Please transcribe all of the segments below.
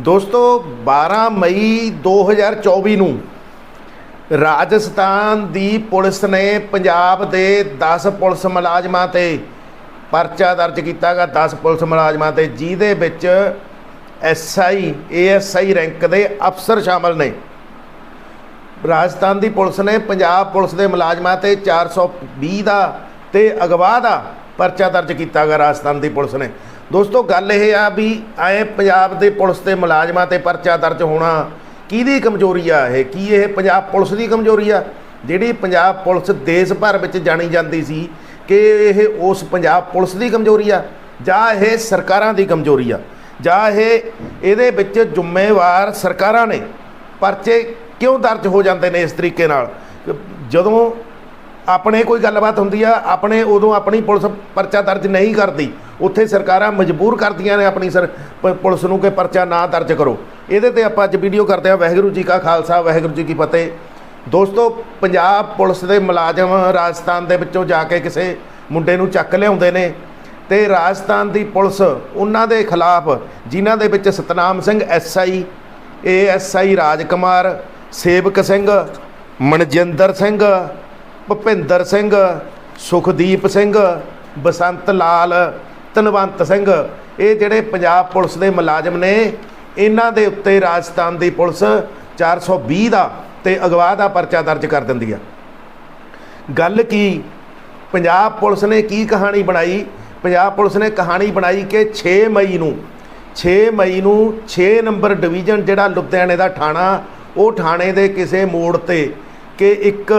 ਦੋਸਤੋ 12 ਮਈ 2024 ਨੂੰ ਰਾਜਸਥਾਨ ਦੀ ਪੁਲਿਸ ਨੇ ਪੰਜਾਬ ਦੇ 10 ਪੁਲਿਸ ਮੁਲਾਜ਼ਮਾਂ ਤੇ ਪਰਚਾ ਦਰਜ ਕੀਤਾ ਕੀਤਾਗਾ। 10 ਪੁਲਿਸ ਮੁਲਾਜ਼ਮਾਂ ਤੇ, ਜਿਹਦੇ ਵਿੱਚ ਐਸਆਈ ਏਐਸਆਈ ਰੈਂਕ ਦੇ ਅਫਸਰ ਸ਼ਾਮਲ ਨੇ। ਰਾਜਸਥਾਨ ਦੀ ਪੁਲਿਸ ਨੇ ਪੰਜਾਬ ਪੁਲਿਸ ਦੇ ਮੁਲਾਜ਼ਮਾਂ ਤੇ 420 ਦਾ ਤੇ ਅਗਵਾ ਦਾ ਪਰਚਾ ਦਰਜ ਕੀਤਾ ਗਿਆ ਰਾਜਸਥਾਨ ਦੀ ਪੁਲਿਸ ਨੇ। ਦੋਸਤੋ, ਗੱਲ ਇਹ ਆ ਵੀ ਐ ਪੰਜਾਬ ਦੇ ਪੁਲਿਸ ਦੇ ਮੁਲਾਜ਼ਮਾਂ ਤੇ ਪਰਚਾ ਦਰਜ ਹੋਣਾ ਕਿਹਦੀ ਕਮਜ਼ੋਰੀ ਆ ਇਹ? ਕੀ ਇਹ ਪੰਜਾਬ ਪੁਲਿਸ ਦੀ ਕਮਜ਼ੋਰੀ ਆ? ਜਿਹੜੀ ਪੰਜਾਬ ਪੁਲਿਸ ਦੇਸ਼ ਭਰ ਵਿੱਚ ਜਾਣੀ ਜਾਂਦੀ ਸੀ ਕਿ ਇਹ ਉਸ ਪੰਜਾਬ ਪੁਲਿਸ ਦੀ ਕਮਜ਼ੋਰੀ ਆ ਜਾਂ ਇਹ ਸਰਕਾਰਾਂ ਦੀ ਕਮਜ਼ੋਰੀ ਆ? ਜਾਂ ਇਹ ਇਹਦੇ ਵਿੱਚ ਜ਼ਿੰਮੇਵਾਰ ਸਰਕਾਰਾਂ ਨੇ ਪਰਚੇ ਕਿਉਂ ਦਰਜ ਹੋ ਜਾਂਦੇ ਨੇ ਇਸ ਤਰੀਕੇ ਨਾਲ? ਜਦੋਂ ਆਪਣੇ ਕੋਈ ਗੱਲਬਾਤ ਹੁੰਦੀ ਆ, ਆਪਣੇ ਉਦੋਂ ਆਪਣੀ ਪੁਲਿਸ ਪਰਚਾ ਦਰਜ ਨਹੀਂ ਕਰਦੀ ਉੱਥੇ ਸਰਕਾਰਾਂ ਮਜਬੂਰ ਕਰਦੀਆਂ ਨੇ ਆਪਣੀ ਸਰ, ਪ- ਪੁਲਿਸ ਨੂੰ ਕਿ ਪਰਚਾ ਨਾ ਦਰਜ ਕਰੋ। ਇਹਦੇ ਤੇ ਆਪਾਂ ਅੱਜ ਵੀਡੀਓ ਕਰਦੇ ਹਾਂ, ਵਾਹਿਗੁਰੂ ਜੀ ਕਾ ਖਾਲਸਾ, ਵਾਹਿਗੁਰੂ ਜੀ ਕੀ ਫਤਿਹ। ਦੋਸਤੋ, ਪੰਜਾਬ ਪੁਲਿਸ ਦੇ ਮੁਲਾਜ਼ਮ ਰਾਜਸਥਾਨ ਦੇ ਵਿੱਚੋਂ ਜਾ ਕੇ ਕਿਸੇ ਮੁੰਡੇ ਨੂੰ ਚੱਕ ਲਿਆਉਂਦੇ ਨੇ ਤੇ ਰਾਜਸਥਾਨ ਦੀ ਪੁਲਿਸ ਉਹਨਾਂ ਦੇ ਖਿਲਾਫ, ਜਿਨ੍ਹਾਂ ਦੇ ਵਿੱਚ ਸਤਨਾਮ ਸਿੰਘ ਐਸਆਈ ਏਐਸਆਈ ਰਾਜਕੁਮਾਰ, ਸੇਵਕ ਸਿੰਘ, ਮਨਜਿੰਦਰ ਸਿੰਘ, ਭੁਪਿੰਦਰ ਸਿੰਘ, ਸੁਖਦੀਪ ਸਿੰਘ, ਬਸੰਤ ਲਾਲ ਧਨਵੰਤ ਸਿੰਘ, ਇਹ ਜਿਹੜੇ ਪੰਜਾਬ ਪੁਲਿਸ ਦੇ ਮੁਲਾਜ਼ਮ ਨੇ, ਇਹਨਾਂ ਦੇ ਉੱਤੇ ਰਾਜਸਥਾਨ ਦੀ ਪੁਲਿਸ 420 ਦਾ ਤੇ ਅਗਵਾ ਦਾ ਪਰਚਾ ਦਰਜ ਕਰ ਦਿੰਦੀ ਆ। ਗੱਲ ਕੀ, ਪੰਜਾਬ ਪੁਲਿਸ ਨੇ ਕੀ ਕਹਾਣੀ ਬਣਾਈ? ਪੰਜਾਬ ਪੁਲਿਸ ਨੇ ਕਹਾਣੀ ਬਣਾਈ ਕਿ 6 ਮਈ ਨੂੰ 6 ਮਈ ਨੂੰ 6 ਨੰਬਰ ਡਿਵੀਜ਼ਨ ਜਿਹੜਾ ਲੁਧਿਆਣੇ ਦਾ ਥਾਣਾ, ਉਹ ਥਾਣੇ ਦੇ ਕਿਸੇ ਮੋੜ ਤੇ ਕਿ ਇੱਕ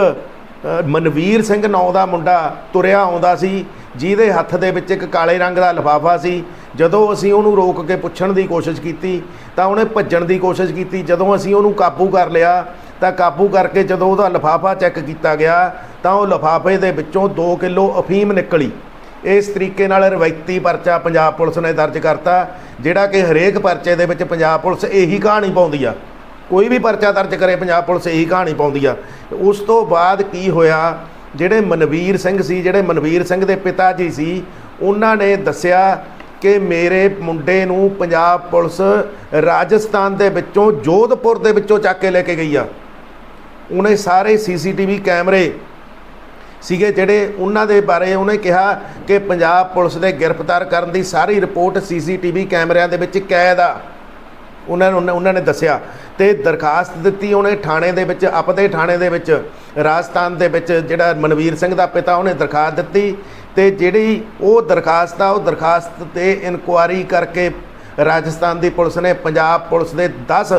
ਮਨਵੀਰ ਸਿੰਘ ਨਾਂ ਦਾ ਮੁੰਡਾ ਤੁਰਿਆ ਆਉਂਦਾ ਸੀ ਜਿਹਦੇ ਹੱਥ ਦੇ ਵਿੱਚ ਇੱਕ ਕਾਲੇ ਰੰਗ ਦਾ ਲਿਫਾਫਾ ਸੀ, ਜਦੋਂ ਅਸੀਂ ਉਹਨੂੰ ਰੋਕ ਕੇ ਪੁੱਛਣ ਦੀ ਕੋਸ਼ਿਸ਼ ਕੀਤੀ, ਤਾਂ ਉਹਨੇ ਭੱਜਣ ਦੀ ਕੋਸ਼ਿਸ਼ ਕੀਤੀ। ਜਦੋਂ ਅਸੀਂ ਉਹਨੂੰ ਕਾਬੂ ਕਰ ਲਿਆ, ਤਾਂ ਕਾਬੂ ਕਰਕੇ ਜਦੋਂ ਉਹਦਾ ਲਿਫਾਫਾ ਚੈੱਕ ਕੀਤਾ ਗਿਆ, ਤਾਂ ਉਹ ਲਿਫਾਫੇ ਦੇ ਵਿੱਚੋਂ 2 ਕਿਲੋ ਅਫੀਮ ਨਿਕਲੀ। ਇਸ ਤਰੀਕੇ ਨਾਲ ਰਵਾਇਤੀ ਪਰਚਾ ਪੰਜਾਬ ਪੁਲਿਸ ਨੇ ਦਰਜ ਕਰਤਾ, ਜਿਹੜਾ ਕਿ ਹਰੇਕ ਪਰਚੇ ਦੇ ਵਿੱਚ ਪੰਜਾਬ ਪੁਲਿਸ ਇਹੀ ਕਹਾਣੀ ਪਾਉਂਦੀ ਆ। ਕੋਈ ਵੀ ਪਰਚਾ ਦਰਜ ਕਰੇ, ਪੰਜਾਬ ਪੁਲਿਸ ਇਹੀ ਕਹਾਣੀ ਪਾਉਂਦੀ ਆ। ਉਸ ਤੋਂ ਬਾਅਦ ਕੀ ਹੋਇਆ ਜਿਹੜੇ ਮਨਵੀਰ ਸਿੰਘ ਸੀ, ਜਿਹੜੇ ਮਨਵੀਰ ਸਿੰਘ ਦੇ ਪਿਤਾ ਜੀ ਸੀ, ਉਹਨਾਂ ਨੇ ਦੱਸਿਆ ਕਿ ਮੇਰੇ ਮੁੰਡੇ ਨੂੰ ਪੰਜਾਬ ਪੁਲਿਸ ਰਾਜਸਥਾਨ ਦੇ ਵਿੱਚੋਂ ਜੋਧਪੁਰ ਦੇ ਵਿੱਚੋਂ ਚੱਕ ਕੇ ਲੈ ਕੇ ਗਈ ਆ। ਉਹਨੇ ਸਾਰੇ ਸੀਸੀਟੀਵੀ ਕੈਮਰੇ ਸੀਗੇ ਜਿਹੜੇ ਉਹਨਾਂ ਦੇ ਬਾਰੇ ਉਹਨੇ ਕਿਹਾ ਕਿ ਪੰਜਾਬ ਪੁਲਿਸ ਦੇ ਗ੍ਰਿਫਤਾਰ ਕਰਨ ਦੀ ਸਾਰੀ ਰਿਪੋਰਟ ਸੀਸੀਟੀਵੀ ਕੈਮਰਿਆਂ ਦੇ ਵਿੱਚ ਕੈਦ ਆ। ਉਹਨਾਂ ਨੂੰ ਉਹਨਾਂ- ਨੇ ਦੱਸਿਆ ਤੇ ਦਰਖਾਸਤ ਦਿੱਤੀ ਉਹਨੇ ਥਾਣੇ ਦੇ ਵਿੱਚ, ਆਪਦੇ ਥਾਣੇ ਦੇ ਵਿੱਚ, ਰਾਜਸਥਾਨ ਦੇ ਵਿੱਚ, ਜਿਹੜਾ ਮਨਵੀਰ ਸਿੰਘ ਦਾ ਪਿਤਾ ਉਹਨੇ ਦਰਖਾਸਤ ਦਿੱਤੀ ਤੇ ਜਿਹੜੀ ਉਹ ਦਰਖਾਸਤ ਆ, ਉਹ ਦਰਖਾਸਤ ਤੇ ਇਨਕੁਆਰੀ ਕਰਕੇ ਰਾਜਸਥਾਨ ਦੀ ਪੁਲਿਸ ਨੇ, ਪੰਜਾਬ ਪੁਲਿਸ ਦੇ 10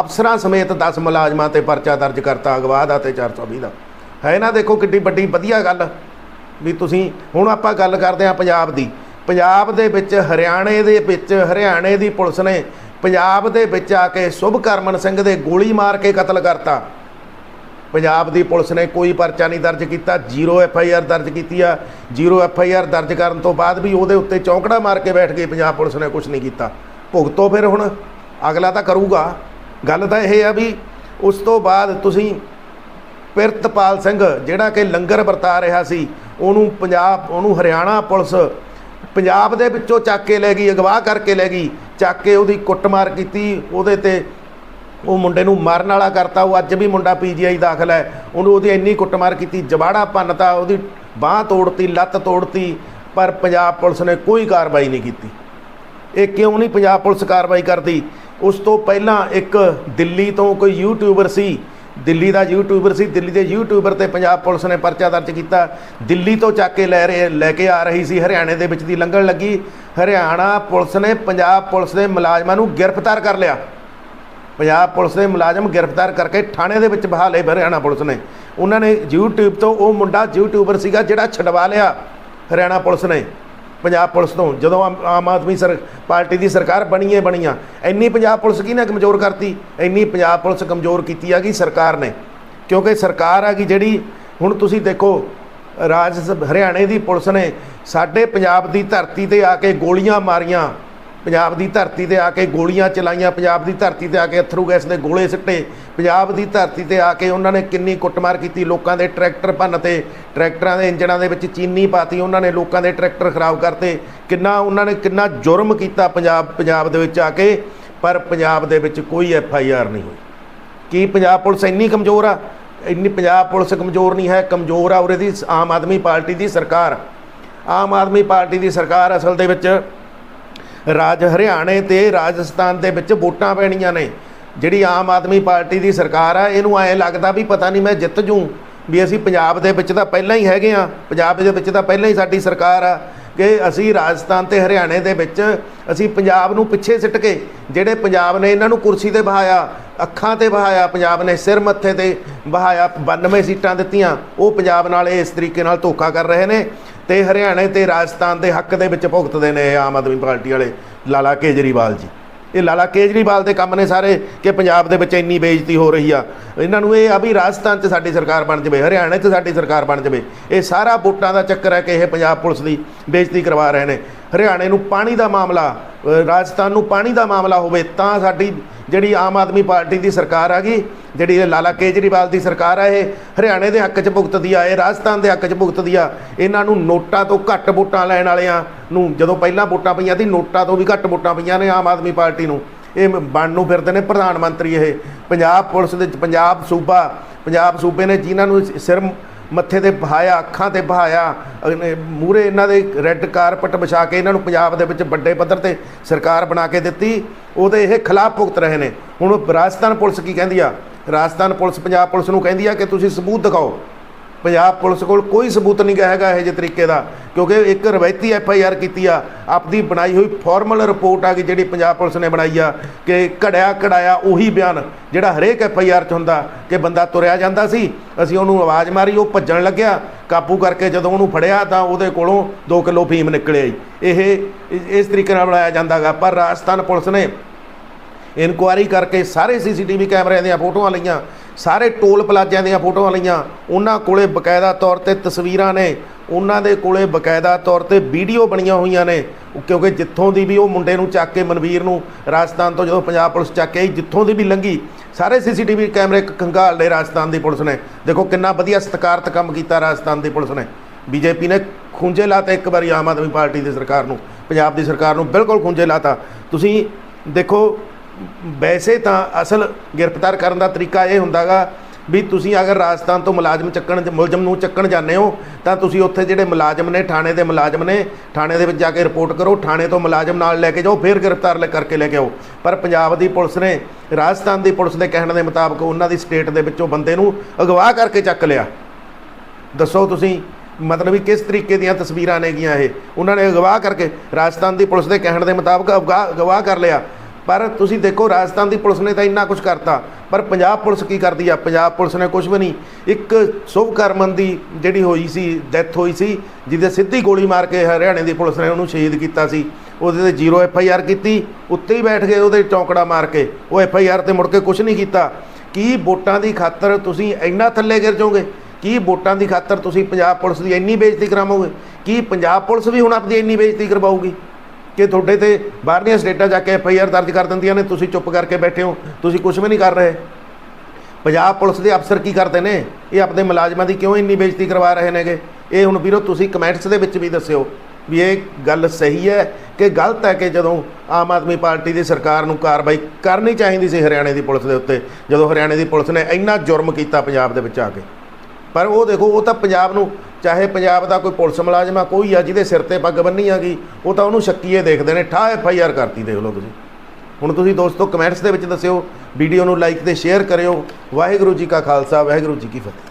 ਅਫਸਰਾਂ ਸਮੇਤ 10 ਮੁਲਾਜ਼ਮਾਂ ਤੇ ਪਰਚਾ ਦਰਜ ਕਰਤਾ ਅਗਵਾ ਦਾ ਤੇ 420 ਦਾ। ਹੈ ਨਾ ਦੇਖੋ ਕਿੱਡੀ ਵੱਡੀ, ਵਧੀਆ ਗੱਲ ਵੀ ਤੁਸੀਂ ਹੁਣ ਆਪਾਂ ਗੱਲ ਕਰਦੇ ਹਾਂ ਪੰਜਾਬ ਦੀ। ਪੰਜਾਬ ਦੇ ਵਿੱਚ, ਹਰਿਆਣੇ ਦੇ ਵਿੱਚ, ਹਰਿਆਣੇ ਦੀ ਪੁਲਿਸ ਨੇ ਪੰਜਾਬ ਦੇ ਵਿੱਚ ਆ ਕੇ ਸੁਭਕਰਮਨ ਸਿੰਘ ਦੇ ਗੋਲੀ ਮਾਰ ਕੇ ਕਤਲ ਕਰਤਾ। ਪੰਜਾਬ ਦੀ ਪੁਲਿਸ ਨੇ ਕੋਈ ਪਰਚਾ ਨਹੀਂ ਦਰਜ ਕੀਤਾ, ਜ਼ੀਰੋ ਐਫ ਆਈ ਆਰ ਦਰਜ ਕੀਤੀ ਆ। ਜ਼ੀਰੋ ਐਫ ਆਈ ਆਰ ਦਰਜ ਕਰਨ ਤੋਂ ਬਾਅਦ ਵੀ ਉਹਦੇ ਉੱਤੇ ਚੌਂਕੜਾ ਮਾਰ ਕੇ ਬੈਠ ਗਈ ਪੰਜਾਬ ਪੁਲਿਸ ਨੇ ਕੁਝ ਨਹੀਂ ਕੀਤਾ। ਭੁਗਤੋ ਫਿਰ ਹੁਣ, ਅਗਲਾ ਤਾਂ ਕਰੂਗਾ। ਗੱਲ ਤਾਂ ਇਹ ਆ ਵੀ ਉਸ ਤੋਂ ਬਾਅਦ ਤੁਸੀਂ ਪਿਰਤਪਾਲ ਸਿੰਘ, ਜਿਹੜਾ ਕਿ ਲੰਗਰ ਵਰਤਾ ਰਿਹਾ ਸੀ, ਉਹਨੂੰ ਪੰਜਾਬ, ਉਹਨੂੰ ਹਰਿਆਣਾ ਪੁਲਿਸ ਪੰਜਾਬ ਦੇ ਵਿੱਚੋਂ ਚੱਕ ਕੇ ਲੈ ਗਈ, ਅਗਵਾ ਕਰਕੇ ਲੈ ਗਈ। ਚੱਕ ਕੇ ਉਹਦੀ ਕੁੱਟਮਾਰ ਕੀਤੀ, ਉਹਦੇ ਤੇ ਉਹ ਮੁੰਡੇ ਨੂੰ ਮਾਰਨ ਵਾਲਾ ਕਰਤਾ, ਉਹ ਅੱਜ ਵੀ ਮੁੰਡਾ ਪੀਜੀਆਈ ਦਾਖਲ ਹੈ। ਉਹਨੂੰ ਉਹਦੀ ਇੰਨੀ ਕੁੱਟਮਾਰ ਕੀਤੀ ਜਬਾੜਾ ਭੰਨਤਾ, ਉਹਦੀ ਬਾਹ ਤੋੜਤੀ, ਲੱਤ ਤੋੜਤੀ, ਪਰ ਪੰਜਾਬ ਪੁਲਿਸ ਨੇ ਕੋਈ ਕਾਰਵਾਈ ਨਹੀਂ ਕੀਤੀ। ਇਹ ਕਿਉਂ ਨਹੀਂ ਪੰਜਾਬ ਪੁਲਿਸ ਕਾਰਵਾਈ ਕਰਦੀ? ਉਸ ਤੋਂ ਪਹਿਲਾਂ ਇੱਕ ਦਿੱਲੀ ਤੋਂ ਕੋਈ ਯੂਟਿਊਬਰ ਸੀ, ਦਿੱਲੀ ਦਾ ਯੂਟਿਊਬਰ ਸੀ, ਦਿੱਲੀ ਦੇ ਯੂਟਿਊਬਰ ਤੇ ਪੰਜਾਬ ਪੁਲਿਸ ਨੇ ਪਰਚਾ ਦਰਜ ਕੀਤਾ। ਦਿੱਲੀ ਤੋਂ ਚੱਕ ਕੇ ਲੈ ਰਹੇ ਲੈ ਕੇ ਆ ਰਹੀ ਸੀ, ਹਰਿਆਣੇ ਦੇ ਵਿੱਚ ਦੀ ਲੰਘਣ ਲੱਗੀ। ਹਰਿਆਣਾ ਪੁਲਿਸ ਨੇ, ਪੰਜਾਬ ਪੁਲਿਸ ਦੇ ਮੁਲਾਜ਼ਮਾਂ ਨੂੰ ਗ੍ਰਿਫਤਾਰ ਕਰ ਲਿਆ। ਪੰਜਾਬ ਪੁਲਿਸ ਦੇ ਮੁਲਾਜ਼ਮ ਗ੍ਰਿਫਤਾਰ ਕਰਕੇ ਥਾਣੇ ਦੇ ਵਿੱਚ ਬਹਾ ਲਏ ਹਰਿਆਣਾ ਪੁਲਿਸ ਨੇ। ਉਹਨਾਂ ਨੇ YouTube ਤੋਂ ਉਹ ਮੁੰਡਾ ਯੂਟਿਊਬਰ ਸੀਗਾ ਜਿਹੜਾ ਛਡਵਾ ਲਿਆ ਹਰਿਆਣਾ ਪੁਲਿਸ ਨੇ। ਪੰਜਾਬ ਪੁਲਿਸ ਤੋਂ ਜਦੋਂ ਆਮ- ਆਮ ਆਦਮੀ ਸਰ ਪਾਰਟੀ ਦੀ ਸਰਕਾਰ ਬਣੀ ਹੈ ਬਣੀਆਂ। ਇੰਨੀ ਪੰਜਾਬ ਪੁਲਿਸ ਕਿਹਨੇ ਕਮਜ਼ੋਰ ਕਰਤੀ? ਇੰਨੀ ਪੰਜਾਬ ਪੁਲਿਸ ਕਮਜ਼ੋਰ ਕੀਤੀ ਹੈਗੀ ਸਰਕਾਰ ਨੇ। ਕਿਉਂਕਿ ਸਰਕਾਰ ਹੈਗੀ ਜਿਹੜੀ ਹੁਣ ਤੁਸੀਂ ਦੇਖੋ ਰਾਜ ਸ- ਹਰਿਆਣੇ ਦੀ ਪੁਲਿਸ ਨੇ ਸਾਡੇ ਪੰਜਾਬ ਦੀ ਧਰਤੀ ਤੇ ਆ ਕੇ ਗੋਲੀਆਂ ਮਾਰੀਆਂ। ਪੰਜਾਬ ਦੀ ਧਰਤੀ ਤੇ ਆ ਕੇ ਗੋਲੀਆਂ ਚਲਾਈਆਂ, ਪੰਜਾਬ ਦੀ ਧਰਤੀ ਤੇ ਆ ਕੇ ਅਥਰੂ ਗੈਸ ਦੇ ਗੋਲੇ ਸਿੱਟੇ। ਪੰਜਾਬ ਦੀ ਧਰਤੀ ਤੇ ਆ ਕੇ ਉਹਨਾਂ ਨੇ ਕਿੰਨੀ ਕੁੱਟਮਾਰ ਕੀਤੀ ਲੋਕਾਂ ਦੇ ਟਰੈਕਟਰ ਭੰਨ ਤੇ। ਟਰੈਕਟਰਾਂ ਦੇ ਇੰਜਣਾਂ ਦੇ ਵਿੱਚ ਚੀਨੀ ਪਾਤੀ, ਉਹਨਾਂ ਨੇ ਲੋਕਾਂ ਦੇ ਟਰੈਕਟਰ ਖਰਾਬ ਕਰਤੇ। ਕਿੰਨਾ ਉਹਨਾਂ ਨੇ ਕਿੰਨਾ ਜੁਰਮ ਕੀਤਾ ਪੰਜਾਬ ਪੰਜਾਬ ਦੇ ਵਿੱਚ ਆ ਕੇ, ਪਰ ਪੰਜਾਬ ਦੇ ਵਿੱਚ ਕੋਈ ਐਫ ਆਈ ਆਰ ਨਹੀਂ ਹੋਈ। ਕੀ ਪੰਜਾਬ ਪੁਲਿਸ ਇੰਨੀ ਕਮਜ਼ੋਰ ਆ? ਇੰਨੀ ਪੰਜਾਬ ਪੁਲਿਸ ਕਮਜ਼ੋਰ ਨਹੀਂ ਹੈ, ਕਮਜ਼ੋਰ ਆ ਉਰੇ ਦੀ ਆਮ ਆਦਮੀ ਪਾਰਟੀ ਦੀ ਸਰਕਾਰ। ਆਮ ਆਦਮੀ ਪਾਰਟੀ ਦੀ ਸਰਕਾਰ ਅਸਲ ਦੇ ਵਿੱਚ ਰਾਜ ਹਰਿਆਣੇ ਤੇ ਰਾਜਸਥਾਨ ਦੇ ਵਿੱਚ ਵੋਟਾਂ ਪੈਣੀਆਂ ਨੇ। ਜਿਹੜੀ ਆਮ ਆਦਮੀ ਪਾਰਟੀ ਦੀ ਸਰਕਾਰ ਆ, ਇਹਨੂੰ ਐਂ ਲੱਗਦਾ ਵੀ ਪਤਾ ਨਹੀਂ ਮੈਂ ਜਿੱਤ ਜੂ। ਵੀ ਅਸੀਂ ਪੰਜਾਬ ਦੇ ਵਿੱਚ ਤਾਂ ਪਹਿਲਾਂ ਹੀ ਹੈਗੇ ਆ, ਪੰਜਾਬ ਦੇ ਵਿੱਚ ਤਾਂ ਪਹਿਲਾਂ ਹੀ ਸਾਡੀ ਸਰਕਾਰ ਆ। ਕਿ ਅਸੀਂ ਰਾਜਸਥਾਨ ਤੇ ਹਰਿਆਣੇ ਦੇ ਵਿੱਚ ਅਸੀਂ ਪੰਜਾਬ ਨੂੰ ਪਿੱਛੇ ਸਿੱਟ ਕੇ ਜਿਹੜੇ ਪੰਜਾਬ ਨੇ ਇਹਨਾਂ ਨੂੰ ਕੁਰਸੀ ਤੇ ਬਹਾਇਆ ਅੱਖਾਂ ਤੇ ਬਹਾਇਆ ਪੰਜਾਬ ਨੇ ਸਿਰ ਮੱਥੇ ਤੇ ਬਹਾਇਆ 92 ਸੀਟਾਂ ਦਿੱਤੀਆਂ, ਉਹ ਪੰਜਾਬ ਨਾਲ ਇਸ ਤਰੀਕੇ ਨਾਲ ਧੋਖਾ ਕਰ ਰਹੇ ਨੇ ਤੇ ਹਰਿਆਣੇ ਤੇ ਰਾਜਸਥਾਨ ਦੇ ਹੱਕ ਦੇ ਵਿੱਚ ਭੁਗਤਦੇ ਨੇ ਇਹ ਆਮ ਆਦਮੀ ਪਾਰਟੀ ਵਾਲੇ, ਲਾਲਾ ਕੇਜਰੀਵਾਲ ਜੀ। ਇਹ ਲਾਲਾ ਕੇਜਰੀਵਾਲ ਦੇ ਕੰਮ ਨੇ ਸਾਰੇ ਕਿ ਪੰਜਾਬ ਦੇ ਵਿੱਚ ਇੰਨੀ ਬੇਇੱਜ਼ਤੀ ਹੋ ਰਹੀ ਆ। ਇਹਨਾਂ ਨੂੰ ਇਹ ਆ ਵੀ ਰਾਜਸਥਾਨ 'ਚ ਸਾਡੀ ਸਰਕਾਰ ਬਣ ਜਾਵੇ, ਹਰਿਆਣੇ 'ਚ ਸਾਡੀ ਸਰਕਾਰ ਬਣ ਜਾਵੇ, ਇਹ ਸਾਰਾ ਵੋਟਾਂ ਦਾ ਚੱਕਰ ਹੈ ਕਿ ਇਹ ਪੰਜਾਬ ਪੁਲਿਸ ਦੀ ਬੇਇੱਜ਼ਤੀ ਕਰਵਾ ਰਹੇ ਨੇ। ਹਰਿਆਣੇ ਨੂੰ ਪਾਣੀ ਦਾ ਮਾਮਲਾ ਰਾਜਸਥਾਨ ਨੂੰ ਪਾਣੀ ਦਾ ਮਾਮਲਾ ਹੋਵੇ ਤਾਂ ਸਾਡੀ ਜਿਹੜੀ ਆਮ ਆਦਮੀ ਪਾਰਟੀ ਦੀ ਸਰਕਾਰ ਆ ਗਈ, ਜਿਹੜੀ ਲਾਲਾ ਕੇਜਰੀਵਾਲ ਦੀ ਸਰਕਾਰ ਆ ਇਹ, ਹਰਿਆਣੇ ਦੇ ਹੱਕ 'ਚ ਭੁਗਤਦੀ ਆ, ਇਹ ਰਾਜਸਥਾਨ ਦੇ ਹੱਕ 'ਚ ਭੁਗਤਦੀ ਆ, ਇਹਨਾਂ ਨੂੰ ਨੋਟਾਂ ਤੋਂ ਘੱਟ ਵੋਟਾਂ ਲੈਣ ਵਾਲਿਆਂ ਨੂੰ, ਜਦੋਂ ਪਹਿਲਾਂ ਵੋਟਾਂ ਪਈਆਂ ਸੀ, ਨੋਟਾਂ ਤੋਂ ਵੀ ਘੱਟ ਵੋਟਾਂ ਪਈਆਂ ਨੇ ਆਮ ਆਦਮੀ ਪਾਰਟੀ ਨੂੰ। ਇਹ ਬਣ ਨੂੰ ਫਿਰਦੇ ਨੇ ਪ੍ਰਧਾਨ ਮੰਤਰੀ ਇਹ। ਪੰਜਾਬ ਪੁਲਿਸ ਦੇ ਪੰਜਾਬ ਸੂਬਾ, ਪੰਜਾਬ ਸੂਬੇ ਨੇ ਜਿਨ੍ਹਾਂ ਨੂੰ ਸਿਰ ਮੱਥੇ ਤੇ ਬਹਾਇਆ, ਅੱਖਾਂ ਤੇ ਬਹਾਇਆ ਮੂਰੇ ਇਹਨਾਂ ਦੇ ਰੈੱਡ ਕਾਰਪਟ ਵਿਛਾ ਕੇ ਇਹਨਾਂ ਨੂੰ ਪੰਜਾਬ ਦੇ ਵਿੱਚ ਵੱਡੇ ਪੱਧਰ ਤੇ ਸਰਕਾਰ ਬਣਾ ਕੇ ਦਿੱਤੀ। ਉਹਦੇ ਇਹ ਖਿਲਾਫ ਭੁਗਤ ਰਹੇ ਨੇ। ਹੁਣ ਰਾਜਸਥਾਨ ਪੁਲਿਸ ਕੀ ਕਹਿੰਦੀ ਆ? ਰਾਜਸਥਾਨ ਪੁਲਿਸ, ਪੰਜਾਬ ਪੁਲਿਸ ਨੂੰ ਕਹਿੰਦੀ ਆ ਕਿ ਤੁਸੀਂ ਸਬੂਤ ਦਿਖਾਓ। ਪੰਜਾਬ ਪੁਲਿਸ ਕੋਲ ਕੋਈ ਸਬੂਤ ਨਹੀਂ ਗਾ ਹੈਗਾ ਇਹ ਜਿਹੇ ਤਰੀਕੇ ਦਾ, ਕਿਉਂਕਿ ਇੱਕ ਰਵਾਇਤੀ ਐਫ ਆਈ ਆਰ ਕੀਤੀ ਆ, ਆਪਦੀ ਬਣਾਈ ਹੋਈ ਫਾਰਮਲ ਰਿਪੋਰਟ ਆ ਗਈ ਜਿਹੜੀ ਪੰਜਾਬ ਪੁਲਿਸ ਨੇ ਬਣਾਈ ਆ, ਕਿ ਘੜਿਆ ਕਢਾਇਆ ਉਹੀ ਬਿਆਨ, ਜਿਹੜਾ ਹਰੇਕ ਐਫ ਆਈ ਆਰ 'ਚ ਹੁੰਦਾ ਕਿ ਬੰਦਾ ਤੁਰਿਆ ਜਾਂਦਾ ਸੀ, ਅਸੀਂ ਉਹਨੂੰ ਆਵਾਜ਼ ਮਾਰੀ, ਉਹ ਭੱਜਣ ਲੱਗਿਆ, ਕਾਬੂ ਕਰਕੇ ਜਦੋਂ ਉਹਨੂੰ ਫੜਿਆ ਤਾਂ ਉਹਦੇ ਕੋਲੋਂ 2 ਕਿਲੋ ਫੀਮ ਨਿਕਲੇ ਆਈ। ਇਹ ਇਸ ਤਰੀਕੇ ਨਾਲ ਬਣਾਇਆ ਜਾਂਦਾਗਾ, ਪਰ ਰਾਜਸਥਾਨ ਪੁਲਿਸ ਨੇ ਇਨਕੁਆਇਰੀ ਕਰਕੇ ਸਾਰੇ ਸੀਸੀਟੀਵੀ ਕੈਮਰਿਆਂ ਦੀਆਂ ਫੋਟੋਆਂ ਲਈਆਂ ਸਾਰੇ ਟੋਲ ਪਲਾਜ਼ਿਆਂ ਦੀਆਂ ਫੋਟੋਆਂ ਲਈਆਂ। ਉਹਨਾਂ ਕੋਲੇ ਬਕਾਇਦਾ ਤੌਰ ਤੇ ਤਸਵੀਰਾਂ ਨੇ। ਉਹਨਾਂ ਦੇ ਕੋਲੇ ਬਕਾਇਦਾ ਤੌਰ ਤੇ ਵੀਡੀਓ ਬਣੀਆਂ ਹੋਈਆਂ ਨੇ। ਕਿਉਂਕਿ ਜਿੱਥੋਂ ਦੀ ਵੀ ਉਹ ਮੁੰਡੇ ਨੂੰ ਚੱਕ ਕੇ ਮਨਵੀਰ ਨੂੰ ਰਾਜਸਥਾਨ ਤੋਂ ਜਦੋਂ ਪੰਜਾਬ ਪੁਲਿਸ ਚੱਕ ਕੇ ਆਈ, ਜਿੱਥੋਂ ਦੀ ਵੀ ਲੰਗੀ ਸਾਰੇ ਸੀਸੀਟੀਵੀ ਕੈਮਰੇ ਕੰਗਾਲ ਲਏ ਰਾਜਸਥਾਨ ਦੀ ਪੁਲਿਸ ਨੇ। ਦੇਖੋ ਕਿੰਨਾ ਵਧੀਆ ਸਤਿਕਾਰਤ ਕੰਮ ਕੀਤਾ ਰਾਜਸਥਾਨ ਦੀ ਪੁਲਿਸ ਨੇ। ਬੀਜੇਪੀ ਨੇ ਖੁੰਝੇ ਲਾਤਾ ਇੱਕ ਵਾਰੀ ਆਮ ਆਦਮੀ ਪਾਰਟੀ ਦੀ ਸਰਕਾਰ ਨੂੰ। ਪੰਜਾਬ ਦੀ ਸਰਕਾਰ ਨੂੰ ਬਿਲਕੁਲ ਖੁੰਝੇ ਲਾਤਾ। ਤੁਸੀਂ ਦੇਖੋ ਵੈਸੇ ਤਾਂ ਅਸਲ ਗ੍ਰਿਫਤਾਰ ਕਰਨ ਦਾ ਤਰੀਕਾ ਇਹ ਹੁੰਦਾਗਾ ਵੀ ਤੁਸੀਂ ਅਗਰ ਰਾਜਸਥਾਨ ਤੋਂ ਮੁਲਾਜ਼ਮ ਚੱਕਣ ਮੁਲਜ਼ਮ ਨੂੰ ਚੱਕਣ ਜਾਂਦੇ ਹੋ, ਤਾਂ ਤੁਸੀਂ ਉੱਥੇ ਜਿਹੜੇ ਮੁਲਾਜ਼ਮ ਨੇ, ਥਾਣੇ ਦੇ ਮੁਲਾਜ਼ਮ ਨੇ, ਥਾਣੇ ਦੇ ਵਿੱਚ ਜਾ ਕੇ ਰਿਪੋਰਟ ਕਰੋ, ਥਾਣੇ ਤੋਂ ਮੁਲਾਜ਼ਮ ਨਾਲ ਲੈ ਕੇ ਜਾਓ, ਫਿਰ ਗ੍ਰਿਫਤਾਰ ਲੈ ਕਰਕੇ ਲੈ ਕੇ ਆਓ। ਪਰ ਪੰਜਾਬ ਦੀ ਪੁਲਿਸ ਨੇ, ਰਾਜਸਥਾਨ ਦੀ ਪੁਲਿਸ ਦੇ ਕਹਿਣ ਦੇ ਮੁਤਾਬਕ ਉਹਨਾਂ ਦੀ ਸਟੇਟ ਦੇ ਵਿੱਚੋਂ ਬੰਦੇ ਨੂੰ ਅਗਵਾ ਕਰਕੇ ਚੱਕ ਲਿਆ। ਦੱਸੋ ਤੁਸੀਂ, ਮਤਲਬ ਵੀ ਕਿਸ ਤਰੀਕੇ ਦੀਆਂ ਤਸਵੀਰਾਂ ਨੇਗੀਆਂ ਇਹ? ਉਹਨਾਂ ਨੇ ਅਗਵਾ ਕਰਕੇ ਰਾਜਸਥਾਨ ਦੀ ਪੁਲਿਸ ਦੇ ਕਹਿਣ ਦੇ ਮੁਤਾਬਕ ਅਗਵਾ ਅਗਵਾ ਕਰ ਲਿਆ। ਪਰ ਤੁਸੀਂ ਦੇਖੋ, ਰਾਜਸਥਾਨ ਦੀ ਪੁਲਿਸ ਨੇ ਤਾਂ ਇੰਨਾ ਕੁਝ ਕਰਤਾ। ਪਰ ਪੰਜਾਬ ਪੁਲਿਸ ਕੀ ਕਰਦੀ ਆ? ਪੰਜਾਬ ਪੁਲਿਸ ਨੇ ਕੁਝ ਵੀ ਨਹੀਂ। ਇੱਕ ਸ਼ੁਭ ਕਰਮਨ ਦੀ ਜਿਹੜੀ ਹੋਈ ਸੀ, ਡੈਥ ਹੋਈ ਸੀ, ਜਿਹਦੇ ਸਿੱਧੀ ਗੋਲੀ ਮਾਰ ਕੇ ਹਰਿਆਣੇ ਦੀ ਪੁਲਿਸ ਨੇ ਉਹਨੂੰ ਸ਼ਹੀਦ ਕੀਤਾ ਸੀ। ਉਹਦੇ ਤੇ ਜ਼ੀਰੋ ਐਫ ਆਈ ਆਰ ਕੀਤੀ, ਉੱਤੇ ਹੀ ਬੈਠ ਗਏ ਉਹਦੇ ਚੌਂਕੜਾ ਮਾਰ ਕੇ। ਉਹ ਐਫ ਆਈ ਆਰ ਤੇ ਮੁੜ ਕੇ ਕੁਝ ਨਹੀਂ ਕੀਤਾ। ਕੀ ਵੋਟਾਂ ਦੀ ਖਾਤਰ ਤੁਸੀਂ ਇੰਨਾ ਥੱਲੇ ਗਿਰ ਜਾਓਗੇ? ਕੀ ਵੋਟਾਂ ਦੀ ਖਾਤਰ ਤੁਸੀਂ ਪੰਜਾਬ ਪੁਲਿਸ ਦੀ ਇੰਨੀ ਬੇਇੱਜ਼ਤੀ ਕਰਾਵੋਗੇ? ਕੀ ਪੰਜਾਬ ਪੁਲਿਸ ਵੀ ਹੁਣ ਆਪਣੀ ਇੰਨੀ ਬੇਇੱਜ਼ਤੀ ਕਰਵਾਊਗੀ? ਕਿ ਤੁਹਾਡੇ ਤੇ ਬਾਹਰਲੀਆਂ ਸਟੇਟਾਂ ਜਾ ਕੇ ਐਫ ਆਈ ਆਰ ਦਰਜ ਕਰ ਦਿੰਦੀਆਂ ਨੇ, ਤੁਸੀਂ ਚੁੱਪ ਕਰਕੇ ਬੈਠੇ ਹੋ, ਤੁਸੀਂ ਕੁਝ ਵੀ ਨਹੀਂ ਕਰ ਰਹੇ। ਪੰਜਾਬ ਪੁਲਿਸ ਦੇ ਅਫਸਰ ਕੀ ਕਰਦੇ ਨੇ? ਇਹ ਆਪਣੇ ਮੁਲਾਜ਼ਮਾਂ ਦੀ ਕਿਉਂ ਇੰਨੀ ਬੇਇੱਜ਼ਤੀ ਕਰਵਾ ਰਹੇ ਨੇਗੇ? ਇਹ ਹੁਣ ਵੀਰੋ, ਤੁਸੀਂ ਕਮੈਂਟਸ ਦੇ ਵਿੱਚ ਵੀ ਦੱਸਿਓ ਵੀ ਇਹ ਗੱਲ ਸਹੀ ਹੈ ਕਿ ਗਲਤ ਹੈ ਕਿ ਜਦੋਂ ਆਮ ਆਦਮੀ ਪਾਰਟੀ ਦੀ ਸਰਕਾਰ ਨੂੰ ਕਾਰਵਾਈ ਕਰਨੀ ਚਾਹੀਦੀ ਸੀ ਹਰਿਆਣੇ ਦੀ ਪੁਲਿਸ ਦੇ ਉੱਤੇ, ਜਦੋਂ ਹਰਿਆਣੇ ਦੀ ਪੁਲਿਸ ਨੇ ਇੰਨਾ ਜੁਰਮ ਕੀਤਾ ਪੰਜਾਬ ਦੇ ਵਿੱਚ ਆ ਕੇ? ਪਰ ਉਹ ਦੇਖੋ, ਉਹ ਤਾਂ ਪੰਜਾਬ ਨੂੰ ਚਾਹੇ ਪੰਜਾਬ ਦਾ ਕੋਈ ਪੁਲਿਸ ਮੁਲਾਜ਼ਮ ਆ, ਕੋਈ ਆ, ਜਿਹਦੇ ਸਿਰ ਤੇ ਪੱਗ ਬੰਨੀ ਆ ਗਈ ਉਹ ਤਾਂ ਉਹਨੂੰ ਸ਼ੱਕੀਏ ਦੇਖਦੇ ਨੇ, ਠਾ ਐਫ ਆਈ ਆਰ ਕਰਤੀ ਦੇਖ ਲਓ ਤੁਸੀਂ। ਹੁਣ ਤੁਸੀਂ ਦੋਸਤੋ ਕਮੈਂਟਸ ਦੇ ਵਿੱਚ ਦੱਸਿਓ, ਵੀਡੀਓ ਨੂੰ ਲਾਈਕ ਤੇ ਸ਼ੇਅਰ ਕਰਿਓ। ਵਾਹਿਗੁਰੂ ਜੀ ਕਾ ਖਾਲਸਾ, ਵਾਹਿਗੁਰੂ ਜੀ ਕੀ ਫਤਿਹ।